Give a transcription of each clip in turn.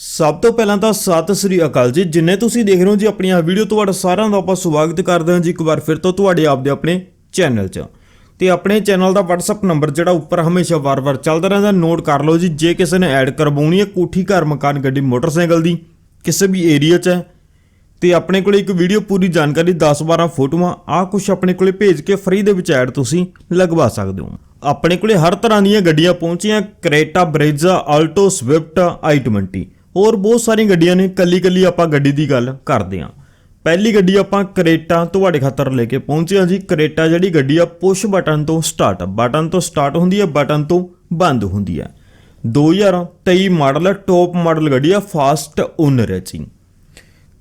ਸਭ ਤੋਂ ਪਹਿਲਾਂ ਤਾਂ ਸਤਿ ਸ੍ਰੀ ਅਕਾਲ ਜੀ। ਜਿੰਨੇ ਤੁਸੀਂ ਦੇਖ ਰਹੇ ਹੋ ਜੀ ਆਪਣੀ ਆ ਵੀਡੀਓ, ਤੁਹਾਡਾ ਸਾਰਿਆਂ ਦਾ ਆਪਾਂ ਸਵਾਗਤ ਕਰਦੇ ਹਾਂ ਜੀ ਇੱਕ ਵਾਰ ਫਿਰ ਤੋਂ ਤੁਹਾਡੇ ਆਪਦੇ ਆਪਣੇ ਚੈਨਲ 'ਚ। ਤੇ ਆਪਣੇ ਚੈਨਲ ਦਾ WhatsApp ਨੰਬਰ ਜਿਹੜਾ ਉੱਪਰ ਹਮੇਸ਼ਾ ਵਾਰ-ਵਾਰ ਚੱਲਦਾ ਰਹਿੰਦਾ ਨੋਟ ਕਰ ਲਓ ਜੀ, ਜੇ ਕਿਸੇ ਨੇ ਐਡ ਕਰਵਾਉਣੀ ਹੈ ਕੋਠੀ ਘਰ ਮਕਾਨ ਗੱਡੀ ਮੋਟਰਸਾਈਕਲ ਦੀ, ਕਿਸੇ ਵੀ ਏਰੀਆ 'ਚ ਹੈ, ਤੇ ਆਪਣੇ ਕੋਲੇ ਇੱਕ ਵੀਡੀਓ ਪੂਰੀ ਜਾਣਕਾਰੀ 10-12 ਫੋਟੋਆਂ ਆ ਕੁਝ ਆਪਣੇ ਕੋਲੇ ਭੇਜ ਕੇ ਫ੍ਰੀ ਦੇ ਵਿੱਚ ਐਡ ਤੁਸੀਂ ਲਗਵਾ ਸਕਦੇ ਹੋ। ਆਪਣੇ ਕੋਲੇ ਹਰ ਤਰ੍ਹਾਂ ਦੀਆਂ ਗੱਡੀਆਂ ਪਹੁੰਚੀਆਂ ਕਰੇਟਾ ਬ੍ਰੇਜ਼ਾ ਆਲਟੋ ਸਵਿਫਟ i20 ਹੋਰ ਬਹੁਤ ਸਾਰੀਆਂ ਗੱਡੀਆਂ ਨੇ, ਕੱਲੀ-ਕੱਲੀ ਆਪਾਂ ਗੱਡੀ ਦੀ ਗੱਲ ਕਰਦੇ ਹਾਂ। ਪਹਿਲੀ ਗੱਡੀ ਆਪਾਂ ਕਰੇਟਾ ਤੁਹਾਡੇ ਖਾਤਰ ਲੈ ਕੇ ਪਹੁੰਚੇ ਹਾਂ ਜੀ। ਕਰੇਟਾ ਜਿਹੜੀ ਗੱਡੀ ਆ ਪੁਸ਼ ਬਟਨ ਤੋਂ ਸਟਾਰਟ ਬਟਨ ਤੋਂ ਸਟਾਰਟ ਹੁੰਦੀ ਹੈ ਬਟਨ ਤੋਂ ਬੰਦ ਹੁੰਦੀ ਹੈ। 2023 ਮਾਡਲ ਹੈ ਟੌਪ ਮਾਡਲ ਗੱਡੀ ਆ ਫਾਸਟ ਓਨਰ ਹੈ ਜੀ।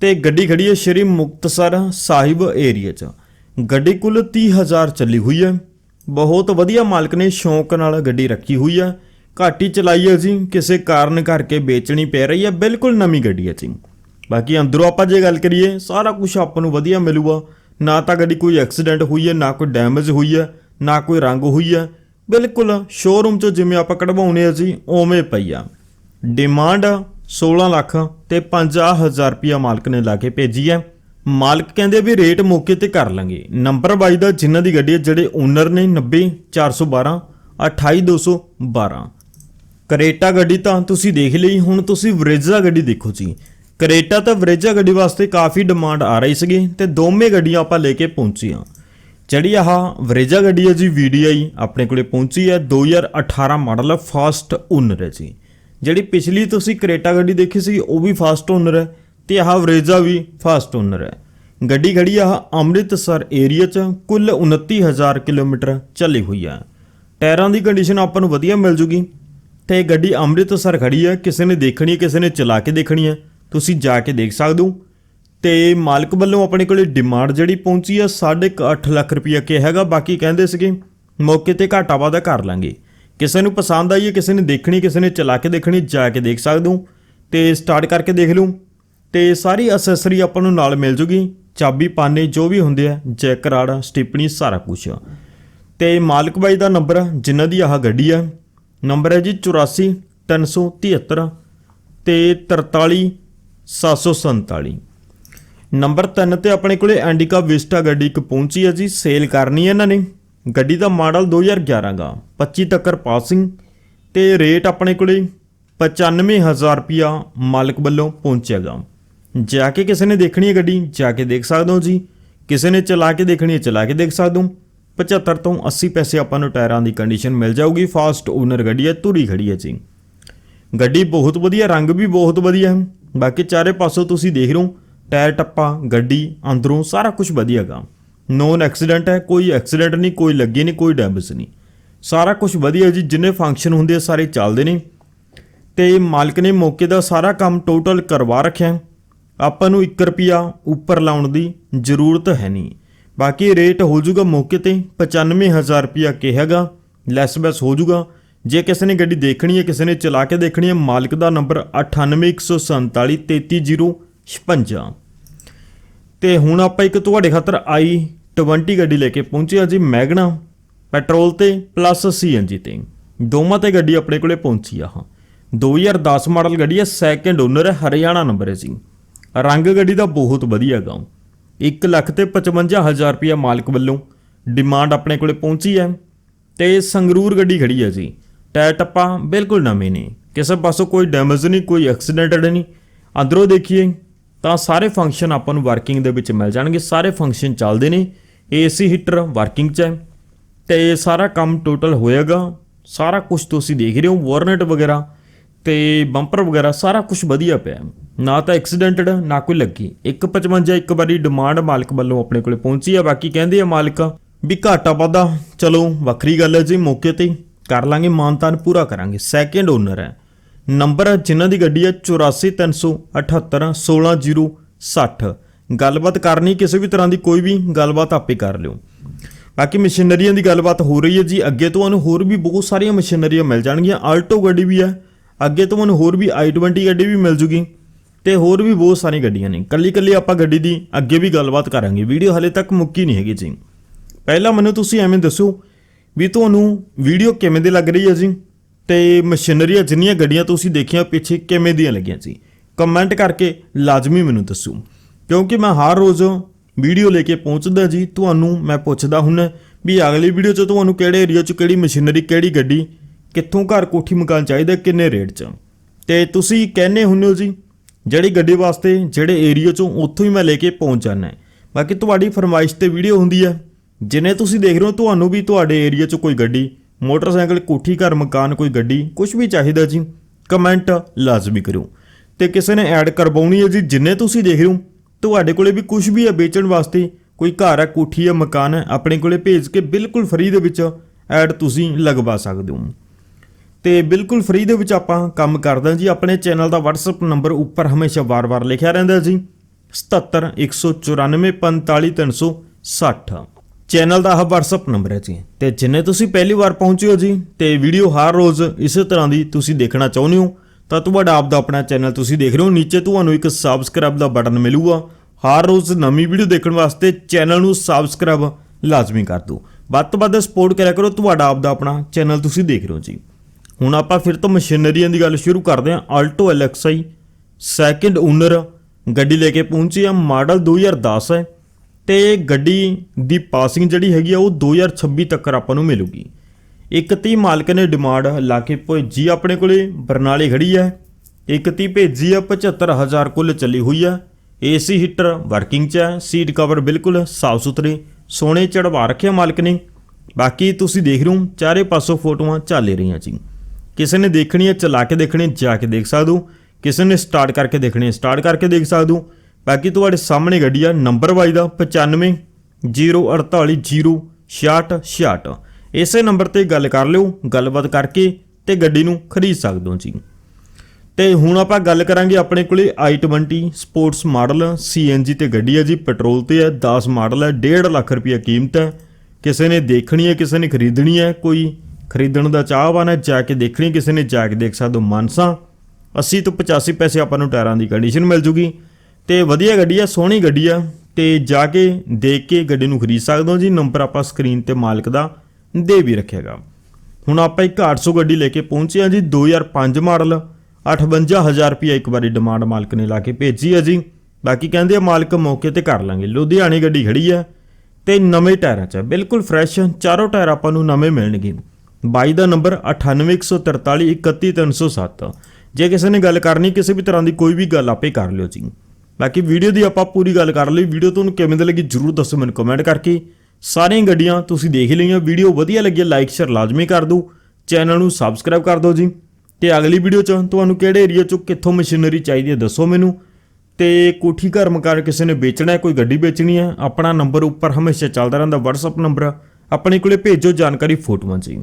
ਤੇ ਗੱਡੀ ਖੜੀ ਹੈ ਸ਼੍ਰੀ ਮੁਕਤਸਰ ਸਾਹਿਬ ਏਰੀਆ 'ਚ। ਗੱਡੀ ਕੁੱਲ 30000 ਚੱਲੀ ਹੋਈ ਹੈ। ਬਹੁਤ ਵਧੀਆ ਮਾਲਕ ਨੇ, ਸ਼ੌਂਕ ਨਾਲ ਗੱਡੀ ਰੱਖੀ ਹੋਈ ਹੈ। ਘੱਟ ਹੀ ਚਲਾਈ ਹੈ ਜੀ ਕਿਸੇ ਕਾਰਨ ਕਰਕੇ ਵੇਚਣੀ ਪੈ ਰਹੀ ਹੈ ਬਿਲਕੁਲ ਨਵੀਂ ਗੱਡੀ ਹੈ ਜੀ ਬਾਕੀ ਅੰਦਰੋਂ ਆਪਾਂ ਜੇ ਗੱਲ ਕਰੀਏ, ਸਾਰਾ ਕੁਝ ਆਪਾਂ ਨੂੰ ਵਧੀਆ ਮਿਲੂਗਾ। ਨਾ ਤਾਂ ਗੱਡੀ ਕੋਈ ਐਕਸੀਡੈਂਟ ਹੋਈ ਹੈ ਨਾ ਕੋਈ ਡੈਮੇਜ ਹੋਈ ਹੈ ਨਾ ਕੋਈ ਰੰਗ ਹੋਈ ਹੈ ਬਿਲਕੁਲ ਸ਼ੋਰੂਮ 'ਚੋਂ ਜਿਵੇਂ ਆਪਾਂ ਕਢਵਾਉਣੇ ਆ ਜੀ ਉਵੇਂ ਪਈ ਆ। ਡਿਮਾਂਡ 16 ਲੱਖ ਤੇ 50000 ਰੁਪਿਆ ਮਾਲਕ ਨੇ ਲਾ ਕੇ ਭੇਜੀ ਹੈ ਮਾਲਕ ਕਹਿੰਦੇ ਵੀ ਰੇਟ ਮੌਕੇ ਤੇ ਕਰ ਲਾਂਗੇ। ਨੰਬਰ ਬਾਈ ਦਾ ਜਿਨ੍ਹਾਂ ਦੀ ਗੱਡੀ ਹੈ ਜਿਹੜੇ ਓਨਰ ਨੇ 90412 28212 ਕਰੇਟਾ ਗੱਡੀ ਤਾਂ ਤੁਸੀਂ ਦੇਖ ਲਈ, ਹੁਣ ਤੁਸੀਂ ਵਰੇਜ਼ਾ ਗੱਡੀ ਦੇਖੋ ਜੀ। ਕਰੇਟਾ ਤਾਂ ਵਰੇਜ਼ਾ ਗੱਡੀ ਵਾਸਤੇ ਕਾਫੀ ਡਿਮਾਂਡ ਆ ਰਹੀ ਸੀਗੀ ਤੇ ਦੋਵੇਂ ਗੱਡੀਆਂ ਆਪਾਂ ਲੈ ਕੇ ਪਹੁੰਚੀਆਂ। ਜਿਹੜੀ ਆਹ ਵਰੇਜ਼ਾ ਗੱਡੀ ਹੈ ਜੀ ਵੀਡੀਆਈ ਆਪਣੇ ਕੋਲੇ ਪਹੁੰਚੀ ਹੈ 2018 ਮਾਡਲ ਫਾਸਟ ਓਨਰ ਹੈ ਜੀ। ਜਿਹੜੀ ਪਿਛਲੀ ਤੁਸੀਂ ਕਰੇਟਾ ਗੱਡੀ ਦੇਖੀ ਸੀ, ਉਹ ਵੀ ਫਾਸਟ ਓਨਰ ਹੈ ਤੇ ਆਹ ਵਰੇਜ਼ਾ ਵੀ ਫਾਸਟ ਓਨਰ ਹੈ। ਗੱਡੀ ਖੜੀ ਆ ਅੰਮ੍ਰਿਤਸਰ ਏਰੀਆ 'ਚ, ਕੁੱਲ 29000 ਕਿਲੋਮੀਟਰ ਚੱਲੀ ਹੋਈ ਹੈ। ਟਾਇਰਾਂ ਦੀ ਕੰਡੀਸ਼ਨ ਆਪਾਂ ਨੂੰ ਵਧੀਆ ਮਿਲ ਜੂਗੀ। ਤੇ ਗੱਡੀ ਅੰਮ੍ਰਿਤਸਰ ਖੜੀ ਹੈ, ਕਿਸੇ ਨੇ ਦੇਖਣੀ ਹੈ, ਕਿਸੇ ਨੇ ਚਲਾ ਕੇ ਦੇਖਣੀ ਹੈ। ਤੁਸੀਂ ਜਾ ਕੇ ਦੇਖ ਸਕਦੇ ਹੋ। ਤੇ ਮਾਲਕ ਵੱਲੋਂ ਆਪਣੇ ਕੋਲੇ ਡਿਮਾਂਡ ਜਿਹੜੀ ਪਹੁੰਚੀ ਹੈ 8.5 ਲੱਖ ਰੁਪਈਆ ਕਿ ਹੈਗਾ, ਬਾਕੀ ਕਹਿੰਦੇ ਸੀਗੇ, ਮੌਕੇ ਤੇ ਘਾਟਾ ਵਾਧਾ ਕਰ ਲਾਂਗੇ। ਕਿਸੇ ਨੂੰ ਪਸੰਦ ਆਈ ਹੈ, ਕਿਸੇ ਨੇ ਦੇਖਣੀ, ਕਿਸੇ ਨੇ ਚਲਾ ਕੇ ਦੇਖਣੀ, ਜਾ ਕੇ ਦੇਖ ਸਕਦੇ ਹੋ। ਤੇ ਸਟਾਰਟ ਕਰਕੇ ਦੇਖ ਲਓ। ਤੇ ਸਾਰੀ ਅਸੈਸਰੀ ਆਪਾਂ ਨੂੰ ਨਾਲ ਮਿਲ ਜੂਗੀ, ਚਾਬੀ, ਪਾਨੇ, ਜੋ ਵੀ ਹੁੰਦੇ ਆ, ਜੈਕ ਰਾੜ ਸਟਿਪਣੀ ਸਾਰਾ ਕੁਝ ਤੇ ਮਾਲਕ ਬਾਈ ਦਾ ਨੰਬਰ ਜਿਨ੍ਹਾਂ ਦੀ ਆਹ ਗੱਡੀ ਆ ਨੰਬਰ ਹੈ ਜੀ 84 373 ਤੇ 43 747 ਨੰਬਰ 3 ਤੇ ਆਪਣੇ ਕੋਲੇ ਐਂਡੀਕਾ ਵਿਸਟਾ ਗੱਡੀ ਇੱਕ ਪਹੁੰਚੀ ਹੈ ਜੀ, ਸੇਲ ਕਰਨੀ ਹੈ ਇਹਨਾਂ ਨੇ। ਗੱਡੀ ਦਾ ਮਾਡਲ 2011 ਗਾ। 25 ਤੱਕਰ ਪਾਸਿੰਗ ਤੇ ਰੇਟ ਆਪਣੇ ਕੋਲੇ 95000 ਰੁਪਿਆ ਮਾਲਕ ਵੱਲੋਂ ਪਹੁੰਚੇਗਾ ਜਾ ਕੇ ਕਿਸੇ ਨੇ ਦੇਖਣੀ ਹੈ ਗੱਡੀ, ਜਾ ਕੇ ਦੇਖ ਸਕਦੇ ਹੋ ਜੀ। ਕਿਸੇ ਨੇ ਚਲਾ ਕੇ ਦੇਖਣੀ ਹੈ, ਚਲਾ ਕੇ ਦੇਖ ਸਕਦੇ ਹੋ। 75 ਤੋਂ 80 ਪੈਸੇ ਆਪਾਂ ਨੂੰ ਟਾਇਰਾਂ ਦੀ ਕੰਡੀਸ਼ਨ ਮਿਲ ਜਾਊਗੀ ਫਾਸਟ ਓਨਰ ਗੱਡੀ ਹੈ, ਧੂਰੀ ਖੜੀ ਹੈ ਜੀ। ਗੱਡੀ ਬਹੁਤ ਵਧੀਆ, ਰੰਗ ਵੀ ਬਹੁਤ ਵਧੀਆ ਹੈ। ਬਾਕੀ ਚਾਰੇ ਪਾਸੋਂ ਤੁਸੀਂ ਦੇਖ ਰਹੇ ਹੋ, ਟਾਇਰ ਟੱਪਾ, ਗੱਡੀ, ਅੰਦਰੋਂ ਸਾਰਾ ਕੁਝ ਵਧੀਆਗਾ ਨੋਨ ਐਕਸੀਡੈਂਟ ਹੈ, ਕੋਈ ਐਕਸੀਡੈਂਟ ਨਹੀਂ, ਕੋਈ ਲੱਗੇ ਨਹੀਂ, ਕੋਈ ਡੈਮੇਜ ਨਹੀਂ। ਸਾਰਾ ਕੁਝ ਵਧੀਆ ਜੀ, ਜਿੰਨੇ ਫੰਕਸ਼ਨ ਹੁੰਦੇ ਆ, ਸਾਰੇ ਚੱਲਦੇ ਨੇ। ਤੇ ਮਾਲਕ ਨੇ ਮੌਕੇ ਦਾ ਸਾਰਾ ਕੰਮ ਟੋਟਲ ਕਰਵਾ ਰੱਖਿਆ। ਆਪਾਂ ਨੂੰ 1 ਰੁਪਿਆ ਉੱਪਰ ਲਾਉਣ ਦੀ ਜ਼ਰੂਰਤ ਹੈ ਨਹੀਂ। ਬਾਕੀ ਰੇਟ ਹੋ ਜਾਊਗਾ ਮੌਕੇ ਤੇ 95000 ਰੁਪਿਆ ਕਿਹਾਗਾ, ਲੈਸ ਬੈਸ ਹੋ ਜਾਊਗਾ ਜੇ ਕਿਸੇ ਨੇ ਗੱਡੀ ਦੇਖਣੀ ਹੈ, ਕਿਸੇ ਨੇ ਚਲਾ ਕੇ ਦੇਖਣੀ ਹੈ, ਮਾਲਕ ਦਾ ਨੰਬਰ 9814433056 ਤੇ ਹੁਣ ਆਪਾਂ ਇੱਕ ਤੁਹਾਡੇ ਖਾਤਰ ਆਈ 20 ਗੱਡੀ ਲੈ ਕੇ ਪਹੁੰਚੇ ਹਾਂ ਜੀ ਮੈਗਨਾ ਪੈਟਰੋਲ ਤੇ ਪਲੱਸ ਸੀਐਨਜੀ ਤੇ। ਦੋਵਾਂ ਤੇ ਗੱਡੀ ਆਪਣੇ ਕੋਲੇ ਪਹੁੰਚੀ ਆ ਹਾਂ। 2010 ਮਾਡਲ ਗੱਡੀ ਹੈ ਸੈਕੰਡ ਓਨਰ ਹੈ, ਹਰਿਆਣਾ ਨੰਬਰ ਹੈ ਜੀ। ਰੰਗ ਗੱਡੀ ਦਾ ਬਹੁਤ ਵਧੀਆ ਗਾ 1 ਲੱਖ ਤੇ 55000 ਰੁਪਇਆ ਮਾਲਕ ਵੱਲੋਂ ਡਿਮਾਂਡ ਆਪਣੇ ਕੋਲੇ ਪਹੁੰਚੀ ਹੈ ਤੇ ਸੰਗਰੂਰ ਗੱਡੀ ਖੜੀ ਹੈ ਜੀ। ਟਾਇਰ ਟੱਪਾ ਬਿਲਕੁਲ ਨਵੇਂ ਨੇ। ਕਿਸੇ ਪਾਸੋਂ ਕੋਈ ਡੈਮੇਜ ਨਹੀਂ, ਕੋਈ ਐਕਸੀਡੈਂਟਡ ਨਹੀਂ। ਅੰਦਰੋਂ ਦੇਖੀਏ ਤਾਂ ਸਾਰੇ ਫੰਕਸ਼ਨ ਆਪਾਂ ਨੂੰ ਵਰਕਿੰਗ ਦੇ ਵਿੱਚ ਮਿਲ ਜਾਣਗੇ। ਸਾਰੇ ਫੰਕਸ਼ਨ ਚੱਲਦੇ ਨੇ। ਏਸੀ ਹੀਟਰ ਵਰਕਿੰਗ 'ਚ ਹੈ। ਤੇ ਸਾਰਾ ਕੰਮ ਟੋਟਲ ਹੋਏਗਾ ਸਾਰਾ ਕੁਝ ਤੁਸੀਂ ਦੇਖ ਰਹੇ ਹੋ। ਵਾਰਨਟ ਵਗੈਰਾ ਤੇ ਬੰਪਰ ਵਗੈਰਾ ਸਾਰਾ ਕੁਝ ਵਧੀਆ ਪਿਆ। ਨਾ ਤਾਂ ਐਕਸੀਡੈਂਟਡ ਨਾ ਕੋਈ ਲੱਗੀ। 155 ਇੱਕ ਵਾਰੀ ਡਿਮਾਂਡ ਮਾਲਕ ਵੱਲੋਂ ਆਪਣੇ ਕੋਲੇ ਪਹੁੰਚੀ ਆ। ਬਾਕੀ ਕਹਿੰਦੇ ਆ ਮਾਲਕ ਵੀ ਘਾਟਾ ਵਾਧਾ, ਚਲੋ ਵੱਖਰੀ ਗੱਲ ਹੈ ਜੀ, ਮੌਕੇ ਤੇ ਕਰ ਲਾਂਗੇ, ਮਾਨਤਾਨ ਪੂਰਾ ਕਰਾਂਗੇ। ਸੈਕੰਡ ਓਨਰ ਹੈ। ਨੰਬਰ ਜਿਨ੍ਹਾਂ ਦੀ ਗੱਡੀ ਹੈ 843778 16060 ਗੱਲਬਾਤ ਕਰਨੀ, ਕਿਸੇ ਵੀ ਤਰ੍ਹਾਂ ਦੀ ਕੋਈ ਵੀ ਗੱਲਬਾਤ ਆਪੇ ਕਰ ਲਿਓ। ਬਾਕੀ ਮਸ਼ੀਨਰੀਆਂ ਦੀ ਗੱਲਬਾਤ ਹੋ ਰਹੀ ਹੈ ਜੀ, ਅੱਗੇ ਤੁਹਾਨੂੰ ਹੋਰ ਵੀ ਬਹੁਤ ਸਾਰੀਆਂ ਮਸ਼ੀਨਰੀਆਂ ਮਿਲ ਜਾਣਗੀਆਂ। ਆਲਟੋ ਗੱਡੀ ਵੀ ਹੈ ਅੱਗੇ ਤੋਂ ਮੈਨੂੰ ਹੋਰ ਵੀ i20 ਗੱਡੀ ਵੀ ਮਿਲ ਜੂਗੀ ਤੇ ਹੋਰ ਵੀ ਬਹੁਤ ਸਾਰੀਆਂ ਗੱਡੀਆਂ ਨੇ। ਕੱਲੀ ਕੱਲੀ ਆਪਾਂ ਗੱਡੀ ਦੀ ਅੱਗੇ ਵੀ ਗੱਲਬਾਤ ਕਰਾਂਗੇ। ਵੀਡੀਓ ਹਲੇ ਤੱਕ ਮੁੱਕੀ ਨਹੀਂ ਹੈਗੀ ਜੀ। ਪਹਿਲਾਂ ਮੈਨੂੰ ਤੁਸੀਂ ਐਵੇਂ ਦੱਸੋ ਵੀ ਤੁਹਾਨੂੰ ਵੀਡੀਓ ਕਿਵੇਂ ਦੀ ਲੱਗ ਰਹੀ ਹੈ ਜੀ ਤੇ ਮਸ਼ੀਨਰੀਆਂ ਜਿੰਨੀਆਂ ਗੱਡੀਆਂ ਤੁਸੀਂ ਦੇਖੀਆਂ ਪਿੱਛੇ ਕਿਵੇਂ ਦੀਆਂ ਲੱਗੀਆਂ ਜੀ। ਕਮੈਂਟ ਕਰਕੇ ਲਾਜ਼ਮੀ ਮੈਨੂੰ ਦੱਸੋ। ਕਿਉਂਕਿ ਮੈਂ ਹਰ ਰੋਜ਼ ਵੀਡੀਓ ਲੈ ਕੇ ਪਹੁੰਚਦਾ ਜੀ। ਤੁਹਾਨੂੰ ਮੈਂ ਪੁੱਛਦਾ ਹੁੰਨਾ ਵੀ ਅਗਲੀ ਵੀਡੀਓ 'ਚ ਤੁਹਾਨੂੰ ਕਿਹੜੇ ਏਰੀਆ 'ਚ ਕਿਹੜੀ ਮਸ਼ੀਨਰੀ, ਕਿਹੜੀ ਗੱਡੀ ਕਿੱਥੋਂ ਘਰ ਕੋਠੀ ਮਕਾਨ ਚਾਹੀਦਾ, ਕਿੰਨੇ ਰੇਟ 'ਚ? ਤੇ ਤੁਸੀਂ ਕਹਿੰਦੇ ਹੁੰਦੇ ਹੋ ਜੀ, ਜਿਹੜੀ ਗੱਡੀ ਵਾਸਤੇ ਜਿਹੜੇ ਏਰੀਆ 'ਚੋਂ ਉੱਥੋਂ ਹੀ ਮੈਂ ਲੈ ਕੇ ਪਹੁੰਚ ਜਾਣਾ ਬਾਕੀ ਤੁਹਾਡੀ ਫਰਮਾਇਸ਼ ਤੇ ਵੀਡੀਓ ਹੁੰਦੀ ਹੈ। ਜਿਨੇ ਤੁਸੀਂ ਦੇਖ ਰਹੇ ਹੋ, ਤੁਹਾਨੂੰ ਵੀ ਤੁਹਾਡੇ ਏਰੀਆ 'ਚ ਕੋਈ ਗੱਡੀ, ਮੋਟਰਸਾਈਕਲ, ਕੋਠੀ, ਘਰ ਮਕਾਨ, ਕੋਈ ਗੱਡੀ ਕੁਝ ਵੀ ਚਾਹੀਦਾ ਜੀ ਕਮੈਂਟ ਲਾਜ਼ਮੀ ਕਰਿਓ। ਤੇ ਕਿਸੇ ਨੇ ਐਡ ਕਰਵਾਉਣੀ ਹੈ ਜੀ, ਜਿੰਨੇ ਤੁਸੀਂ ਦੇਖ ਰਹੇ ਹੋ, ਤੁਹਾਡੇ ਕੋਲੇ ਵੀ ਕੁਝ ਵੀ ਹੈ ਵੇਚਣ ਵਾਸਤੇ, ਕੋਈ ਘਰ ਹੈ, ਕੋਠੀ ਹੈ, ਮਕਾਨ ਹੈ, ਆਪਣੇ ਕੋਲੇ ਭੇਜ ਕੇ ਬਿਲਕੁਲ ਫ੍ਰੀ ਦੇ ਵਿੱਚ ਐਡ ਤੁਸੀਂ ਲਗਵਾ ਸਕਦੇ ਹੋ। ਤੇ ਬਿਲਕੁਲ ਫ੍ਰੀ ਦੇ ਵਿੱਚ ਆਪਾਂ ਕੰਮ ਕਰਦੇ ਹਾਂ ਜੀ। ਆਪਣੇ ਚੈਨਲ ਦਾ WhatsApp ਨੰਬਰ ਉੱਪਰ ਹਮੇਸ਼ਾ ਵਾਰ-ਵਾਰ ਲਿਖਿਆ ਰਹਿੰਦਾ ਜੀ। 7714945360 ਚੈਨਲ ਦਾ ਆਹ WhatsApp ਨੰਬਰ ਹੈ ਜੀ। ਤੇ ਜਿੰਨੇ ਤੁਸੀਂ ਪਹਿਲੀ ਵਾਰ ਪਹੁੰਚੇ ਹੋ ਜੀ ਤੇ ਵੀਡੀਓ ਹਰ ਰੋਜ਼ ਇਸੇ ਤਰ੍ਹਾਂ ਦੀ ਤੁਸੀਂ ਦੇਖਣਾ ਚਾਹੁੰਦੇ ਹੋ, ਤਾਂ ਤੁਹਾਡਾ ਆਪ ਦਾ ਆਪਣਾ ਚੈਨਲ ਤੁਸੀਂ ਦੇਖ ਰਹੇ ਹੋ। ਨੀਚੇ ਤੁਹਾਨੂੰ ਇੱਕ ਸਬਸਕ੍ਰਾਈਬ ਦਾ ਬਟਨ ਮਿਲੂਗਾ। ਹਰ ਰੋਜ਼ ਨਵੀਂ ਵੀਡੀਓ ਦੇਖਣ ਵਾਸਤੇ ਚੈਨਲ ਨੂੰ ਸਬਸਕ੍ਰਾਈਬ ਲਾਜ਼ਮੀ ਕਰ ਦਿਓ। ਵੱਧ ਤੋਂ ਵੱਧ ਸਪੋਰਟ ਕਰਿਆ ਕਰੋ। ਤੁਹਾਡਾ ਆਪ ਦਾ ਆਪਣਾ ਚੈਨਲ ਤੁਸੀਂ ਦੇਖ ਰਹੇ ਹੋ ਜੀ। ਹੁਣ ਆਪਾਂ ਫਿਰ ਤੋਂ ਮਸ਼ੀਨਰੀਆਂ ਦੀ ਗੱਲ ਸ਼ੁਰੂ ਕਰਦੇ ਹਾਂ। ਆਲਟੋ ਐਲਐਕਸਆਈ ਸੈਕਿੰਡ ਓਨਰ ਗੱਡੀ ਲੈ ਕੇ ਪਹੁੰਚੀ ਆ, ਮਾਡਲ 2010 ਹੈ। ਤੇ ਗੱਡੀ ਦੀ ਪਾਸਿੰਗ ਜਿਹੜੀ ਹੈਗੀ ਆ, ਉਹ 2026 ਤੱਕ ਆਪਾਂ ਨੂੰ ਮਿਲੂਗੀ। 31 ਮਾਲਕ ਨੇ ਡਿਮਾਂਡ ਲਾ ਕੇ ਭੇਜੀ ਆਪਣੇ ਕੋਲੇ, ਬਰਨਾਲੇ ਖੜੀ ਹੈ 31 ਭੇਜੀ ਆ 75000 ਕੁੱਲ ਚੱਲੀ ਹੋਈ ਆ। ਏਸੀ ਹੀਟਰ ਵਰਕਿੰਗ 'ਚ ਹੈ ਸੀਟ ਕਵਰ ਬਿਲਕੁਲ ਸਾਫ਼ ਸੁਥਰੇ ਸੋਨੇ ਚੜਵਾ ਰੱਖਿਆ ਮਾਲਕ ਨੇ। ਬਾਕੀ ਤੁਸੀਂ ਦੇਖ ਰਹੇ ਹੋ, ਚਾਰੇ ਪਾਸੋਂ ਫੋਟੋਆਂ ਚੱਲ ਰਹੀਆਂ ਜੀ। ਕਿਸੇ ਨੇ ਦੇਖਣੀ ਹੈ ਚਲਾ ਕੇ ਦੇਖਣੀ ਹੈ, ਜਾ ਕੇ ਦੇਖ ਸਕਦੇ। ਹੋ ਕਿਸੇ ਨੇ ਸਟਾਰਟ ਕਰਕੇ ਦੇਖਣੀ ਹੈ ਸਟਾਰਟ ਕਰਕੇ ਦੇਖ ਸਕਦੇ। ਹੋ ਬਾਕੀ ਤੁਹਾਡੇ ਸਾਹਮਣੇ ਗੱਡੀ ਆ ਨੰਬਰ ਵਾਈ ਦਾ 95 048 066 ਇਸੇ ਨੰਬਰ ਤੇ ਗੱਲ ਕਰ ਲਿਓ ਗੱਲਬਾਤ ਕਰਕੇ ਤੇ ਗੱਡੀ ਨੂੰ ਖਰੀਦ ਸਕਦੇ ਹੋ ਜੀ। ਤੇ ਹੁਣ ਆਪਾਂ ਗੱਲ ਕਰਾਂਗੇ ਆਪਣੇ ਕੋਲੇ i20 ਸਪੋਰਟਸ ਮਾਡਲ CNG ਤੇ ਗੱਡੀ ਹੈ ਜੀ ਪੈਟਰੋਲ ਤੇ ਹੈ 10 ਮਾਡਲ ਹੈ 1.5 ਲੱਖ ਰੁਪਏ ਕੀਮਤ ਹੈ ਕਿਸੇ ਨੇ ਦੇਖਣੀ ਹੈ ਕਿਸੇ ਨੇ ਖਰੀਦਣੀ ਹੈ ਕੋਈ ਖਰੀਦਣ ਦਾ ਚਾਹਵਾਨ ਹੈ ਜਾ ਕੇ ਦੇਖਣੀ, ਕਿਸੇ ਨੇ ਜਾ ਕੇ ਦੇਖ ਸਕਦੇ ਹੋ ਮਾਨਸਾ 80 ਤੋਂ 85 ਪੈਸੇ ਆਪਾਂ ਨੂੰ ਟਾਇਰਾਂ ਦੀ ਕੰਡੀਸ਼ਨ ਮਿਲ ਜੂਗੀ। ਤੇ ਵਧੀਆ ਗੱਡੀ ਆ, ਸੋਹਣੀ ਗੱਡੀ ਆ, ਤੇ ਜਾ ਕੇ ਦੇਖ ਕੇ ਗੱਡੀ ਨੂੰ ਖਰੀਦ ਸਕਦੇ ਹੋ ਜੀ। ਨੰਬਰ ਆਪਾਂ ਸਕਰੀਨ ਤੇ ਮਾਲਕ ਦਾ ਦੇ ਵੀ ਰੱਖੇਗਾ ਹੁਣ ਆਪਾਂ ਇੱਕ 800 ਗੱਡੀ ਲੈ ਕੇ ਪਹੁੰਚੇ ਆ ਜੀ 2005 ਮਾਡਲ 58000 ਰੁਪਏ ਇੱਕ ਵਾਰੀ ਡਿਮਾਂਡ ਮਾਲਕ ਨੇ ਲਾ ਕੇ ਭੇਜੀ ਆ ਜੀ। ਬਾਕੀ ਕਹਿੰਦੇ ਆ, ਮਾਲਕ ਮੌਕੇ ਤੇ ਕਰ ਲਾਂਗੇ। ਲੁਧਿਆਣੇ ਗੱਡੀ ਖੜੀ ਆ, ਤੇ ਨਵੇਂ ਟਾਇਰਾਂ 'ਚ ਬਿਲਕੁਲ ਫਰੈਸ਼ ਚਾਰੋਂ ਟਾਇਰ ਆਪਾਂ ਨੂੰ ਨਵੇਂ ਮਿਲਣਗੇ। ਬਾਈ ਦਾ ਨੰਬਰ 9814431307 ਜੇ ਕਿਸੇ ਨੇ ਗੱਲ ਕਰਨੀ, ਕਿਸੇ ਵੀ ਤਰ੍ਹਾਂ ਦੀ ਕੋਈ ਵੀ ਗੱਲ, ਆਪੇ ਕਰ ਲਿਓ ਜੀ। ਬਾਕੀ ਵੀਡੀਓ ਦੀ ਆਪਾਂ ਪੂਰੀ ਗੱਲ ਕਰ ਲਈ। ਵੀਡੀਓ ਤੁਹਾਨੂੰ ਕਿਵੇਂ ਦੀ ਲੱਗੀ ਜਰੂਰ ਦੱਸੋ ਮੈਨੂੰ ਕਮੈਂਟ ਕਰਕੇ। ਸਾਰੀਆਂ ਗੱਡੀਆਂ ਤੁਸੀਂ ਦੇਖ ਹੀ ਲਈਆਂ। ਵੀਡੀਓ ਵਧੀਆ ਲੱਗੀ ਲਾਈਕ ਸ਼ੇਅਰ ਲਾਜ਼ਮੀ ਕਰ ਦਿਓ। ਚੈਨਲ ਨੂੰ ਸਬਸਕ੍ਰਾਈਬ ਕਰ ਦਿਓ ਜੀ। ਤੇ ਅਗਲੀ ਵੀਡੀਓ 'ਚ ਤੁਹਾਨੂੰ ਕਿਹੜੇ ਏਰੀਆ 'ਚੋਂ ਕਿੱਥੋਂ ਮਸ਼ੀਨਰੀ ਚਾਹੀਦੀ ਹੈ, ਦੱਸੋ ਮੈਨੂੰ। ਤੇ ਕੋਠੀ ਘਰ ਮਕਾਨ ਕਿਸੇ ਨੇ ਵੇਚਣਾ ਹੈ, ਕੋਈ ਗੱਡੀ ਵੇਚਣੀ ਹੈ, ਆਪਣਾ ਨੰਬਰ ਉੱਪਰ ਹਮੇਸ਼ਾ ਚੱਲਦਾ ਰਹਿੰਦਾ, WhatsApp ਨੰਬਰ ਆਪਣੇ ਕੋਲੇ ਭੇਜੋ ਜਾਣਕਾਰੀ ਫੋਟੋਆਂ ਜੀ।